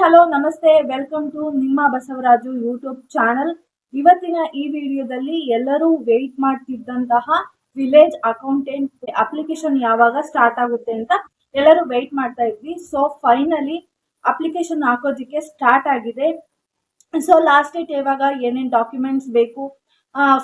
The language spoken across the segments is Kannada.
ಹಲೋ, ನಮಸ್ತೆ. ವೆಲ್ಕಮ್ ಟು ನಿಮ್ಮ ಬಸವರಾಜು ಯೂಟ್ಯೂಬ್ ಚಾನಲ್ ಇವತ್ತಿನ ಈ ವಿಡಿಯೋದಲ್ಲಿ ಎಲ್ಲರೂ ವೆಯ್ಟ್ ಮಾಡ್ತಿದ್ದಂತಹ ವಿಲೇಜ್ ಅಕೌಂಟೆಂಟ್ ಅಪ್ಲಿಕೇಶನ್ ಯಾವಾಗ ಸ್ಟಾರ್ಟ್ ಆಗುತ್ತೆ ಅಂತ ಎಲ್ಲರೂ ವೆಯ್ಟ್ ಮಾಡ್ತಾ ಇದ್ವಿ. ಸೊ ಫೈನಲಿ ಅಪ್ಲಿಕೇಶನ್ ಹಾಕೋದಕ್ಕೆ ಸ್ಟಾರ್ಟ್ ಆಗಿದೆ. ಸೊ ಲಾಸ್ಟ್ ಡೇಟ್ ಯಾವಾಗ ಏನೇನು ಡಾಕ್ಯುಮೆಂಟ್ಸ್ ಬೇಕು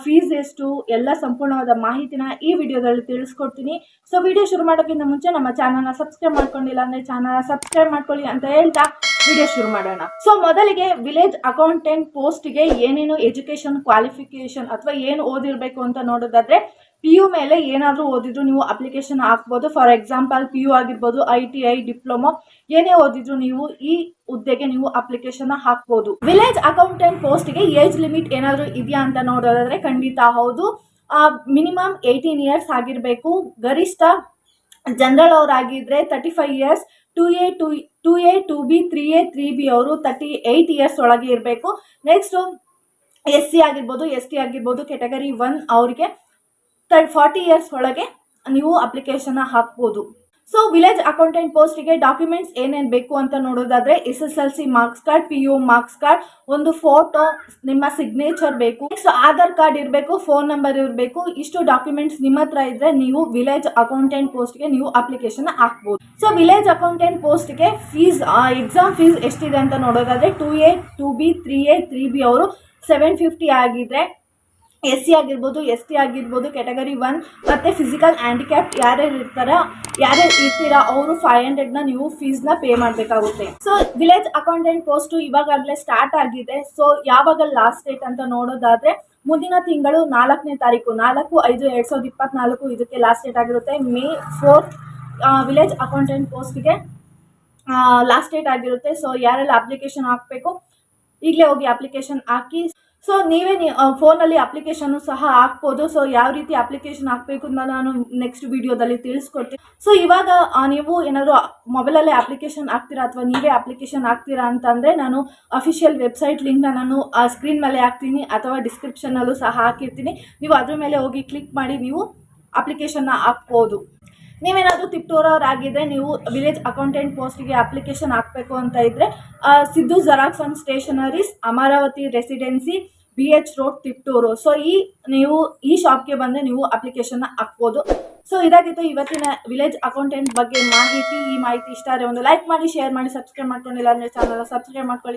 ಫೀಸ್ ಎಷ್ಟು, ಎಲ್ಲ ಸಂಪೂರ್ಣವಾದ ಮಾಹಿತಿನ ಈ ವಿಡಿಯೋದಲ್ಲಿ ತಿಳಿಸ್ಕೊಡ್ತೀನಿ. ಸೊ ವಿಡಿಯೋ ಶುರು ಮಾಡೋಕ್ಕಿಂತ ಮುಂಚೆ ನಮ್ಮ ಚಾನಲ್ನ ಸಬ್ಸ್ಕ್ರೈಬ್ ಮಾಡ್ಕೊಂಡಿಲ್ಲ ಅಂದರೆ ಚಾನಲ್ನ ಸಬ್ಸ್ಕ್ರೈಬ್ ಮಾಡ್ಕೊಳ್ಳಿ ಅಂತ ಹೇಳ್ತಾ ವಿಡಿಯೋ ಶುರು ಮಾಡೋಣ. ಸೊ ಮೊದಲಿಗೆ ವಿಲೇಜ್ ಅಕೌಂಟೆಂಟ್ ಪೋಸ್ಟ್ಗೆ ಏನೇನು ಎಜುಕೇಶನ್ ಕ್ವಾಲಿಫಿಕೇಶನ್ ಅಥವಾ ಏನು ಓದಿರಬೇಕು ಅಂತ ನೋಡೋದಾದ್ರೆ ಪಿ ಯು ಮೇಲೆ ಏನಾದರೂ ಓದಿದ್ರು ನೀವು ಅಪ್ಲಿಕೇಶನ್ ಹಾಕ್ಬೋದು. ಫಾರ್ ಎಕ್ಸಾಂಪಲ್ ಪಿ ಯು ಆಗಿರ್ಬೋದು ಐ ಟಿ ಐ ಡಿಪ್ಲೊಮೊ ಏನೇ ಓದಿದ್ರು ನೀವು ಈ ಹುದ್ದೆಗೆ ನೀವು ಅಪ್ಲಿಕೇಶನ್ ಹಾಕ್ಬೋದು. ವಿಲೇಜ್ ಅಕೌಂಟೆಂಟ್ ಪೋಸ್ಟ್ಗೆ ಏಜ್ ಲಿಮಿಟ್ ಏನಾದರೂ ಇದೆಯಾ ಅಂತ ನೋಡೋದಾದ್ರೆ ಖಂಡಿತ ಹೌದು. ಮಿನಿಮಮ್ ಏಯ್ಟೀನ್ ಇಯರ್ಸ್ ಆಗಿರಬೇಕು. ಗರಿಷ್ಠ general ಅವರಾಗಿದ್ದರೆ thirty five years two A two two A two B three A three B ಅವರು ತರ್ಟಿ ಏಯ್ಟ್ ಇಯರ್ಸ್ ಒಳಗೆ ಇರಬೇಕು. ನೆಕ್ಸ್ಟು ಎಸ್ ಸಿ ಆಗಿರ್ಬೋದು ಎಸ್ ಟಿ ಆಗಿರ್ಬೋದು ಕೆಟಗರಿ ಒನ್ ಅವರಿಗೆ ತರ್ ಫಾರ್ಟಿ ಇಯರ್ಸ್ ಒಳಗೆ ನೀವು ಅಪ್ಲಿಕೇಶನ್ ಹಾಕ್ಬೋದು. ಸೊ ವಿಲೇಜ್ ಅಕೌಂಟೆಂಟ್ ಪೋಸ್ಟಿಗೆ ಡಾಕ್ಯುಮೆಂಟ್ಸ್ ಏನೇನು ಬೇಕು ಅಂತ ನೋಡೋದಾದ್ರೆ S S L C marks card P U marks card ಒಂದು ಫೋಟೋ ನಿಮ್ಮ ಸಿಗ್ನೇಚರ್ ಬೇಕು. ಸೊ ಆಧಾರ್ ಕಾರ್ಡ್ ಇರಬೇಕು ಫೋನ್ ನಂಬರ್ ಇರಬೇಕು, ಇಷ್ಟು ಡಾಕ್ಯುಮೆಂಟ್ಸ್ ನಿಮ್ಮ ಹತ್ರ ಇದ್ರೆ ನೀವು ವಿಲೇಜ್ ಅಕೌಂಟೆಂಟ್ ಪೋಸ್ಟ್ಗೆ ನೀವು ಅಪ್ಲಿಕೇಶನ್ ಹಾಕ್ಬೋದು. ಸೊ ವಿಲೇಜ್ ಅಕೌಂಟೆಂಟ್ ಪೋಸ್ಟ್ಗೆ ಫೀಸ್ ಎಕ್ಸಾಮ್ ಫೀಸ್ ಎಷ್ಟಿದೆ ಅಂತ ನೋಡೋದಾದ್ರೆ two A two B three A three B ಅವರು ಸೆವೆನ್ ಫಿಫ್ಟಿ ಆಗಿದ್ರೆ ಎಸ್ ಸಿ ಆಗಿರ್ಬೋದು, ಎಸ್ ಟಿ ಆಗಿರ್ಬೋದು ಕೆಟಗರಿ ಒನ್ ಮತ್ತು ಫಿಸಿಕಲ್ ಹ್ಯಾಂಡಿಕ್ಯಾಪ್ ಯಾರ್ಯಾರು ಇರ್ತಾರೋ, ಯಾರ್ಯಾರು ಇರ್ತೀರಾ, ಅವರು ಫೈವ್ ಹಂಡ್ರೆಡ್ನ ನೀವು ಫೀಸ್ನ ಪೇ ಮಾಡಬೇಕಾಗುತ್ತೆ. ಸೊ ವಿಲೇಜ್ ಅಕೌಂಟೆಂಟ್ ಪೋಸ್ಟು ಇವಾಗಲೇ ಸ್ಟಾರ್ಟ್ ಆಗಿದೆ. ಸೊ ಯಾವಾಗ ಲಾಸ್ಟ್ ಡೇಟ್ ಅಂತ ನೋಡೋದಾದರೆ, ಮುಂದಿನ ತಿಂಗಳು ನಾಲ್ಕನೇ ತಾರೀಕು, ನಾಲ್ಕು, ಐದು, ಎರಡು ಸಾವಿರದ ಇಪ್ಪತ್ನಾಲ್ಕು ಇದಕ್ಕೆ ಲಾಸ್ಟ್ ಡೇಟ್ ಆಗಿರುತ್ತೆ. ಮೇ ಫೋರ್ತ್ ವಿಲೇಜ್ ಅಕೌಂಟೆಂಟ್ ಪೋಸ್ಟ್ಗೆ ಲಾಸ್ಟ್ ಡೇಟ್ ಆಗಿರುತ್ತೆ. ಸೊ ಯಾರೆಲ್ಲ ಅಪ್ಲಿಕೇಶನ್ ಹಾಕಬೇಕು, ಈಗಲೇ ಹೋಗಿ ಅಪ್ಲಿಕೇಶನ್ ಹಾಕಿ ಸೊ ನೀವೇ ನೀ ಫೋನಲ್ಲಿ ಅಪ್ಲಿಕೇಶನ್ನು ಸಹ ಹಾಕ್ಬೋದು. ಸೊ ಯಾವ ರೀತಿ ಅಪ್ಲಿಕೇಶನ್ ಹಾಕಬೇಕು ಅಂತ ನಾನು ನೆಕ್ಸ್ಟ್ ವಿಡಿಯೋದಲ್ಲಿ ತಿಳಿಸ್ಕೊಡ್ತೀನಿ. ಸೊ ಇವಾಗ ಆ, ನೀವು ಏನಾದರೂ ಮೊಬೈಲಲ್ಲೇ ಅಪ್ಲಿಕೇಶನ್ ಹಾಕ್ತೀರಾ ಅಥವಾ ನೀವೇ ಅಪ್ಲಿಕೇಶನ್ ಹಾಕ್ತೀರಾ ಅಂತಂದರೆ ನಾನು ಅಫಿಷಿಯಲ್ ವೆಬ್ಸೈಟ್ ಲಿಂಕ್ನ ನಾನು ಸ್ಕ್ರೀನ್ ಮೇಲೆ ಹಾಕ್ತೀನಿ ಅಥವಾ ಡಿಸ್ಕ್ರಿಪ್ಷನಲ್ಲೂ ಸಹ ಹಾಕಿರ್ತೀನಿ. ನೀವು ಅದ್ರ ಮೇಲೆ ಹೋಗಿ ಕ್ಲಿಕ್ ಮಾಡಿ ನೀವು ಅಪ್ಲಿಕೇಶನ್ನ ಹಾಕ್ಬೋದು. ನೀವೇನಾದರೂ ತಿಪ್ಟೂರವರಾಗಿದ್ದರೆ ನೀವು ವಿಲೇಜ್ ಅಕೌಂಟೆಂಟ್ ಪೋಸ್ಟಿಗೆ ಅಪ್ಲಿಕೇಶನ್ ಹಾಕಬೇಕು ಅಂತ ಇದ್ದರೆ Siddu xerox and stationeries Amaravati residency B H road Tiptur so ಈ ನೀವು, ಈ ಶಾಪ್ಗೆ ಬಂದರೆ ನೀವು ಅಪ್ಲಿಕೇಶನ್ನ ಹಾಕ್ಬೋದು. ಸೊ ಇದಾಗಿತ್ತು ಇವತ್ತಿನ ವಿಲೇಜ್ ಅಕೌಂಟೆಂಟ್ ಬಗ್ಗೆ ಮಾಹಿತಿ, ಈ ಮಾಹಿತಿ ಇಷ್ಟ ಆದರೆ ಒಂದು ಲೈಕ್ ಮಾಡಿ ಶೇರ್ ಮಾಡಿ ಸಬ್ಸ್ಕ್ರೈಬ್ ಮಾಡ್ಕೊಂಡಿಲ್ಲ ಅಂದರೆ ಚಾನಲ್ ಸಬ್ಸ್ಕ್ರೈಬ್ ಮಾಡ್ಕೊಳ್ಳಿ.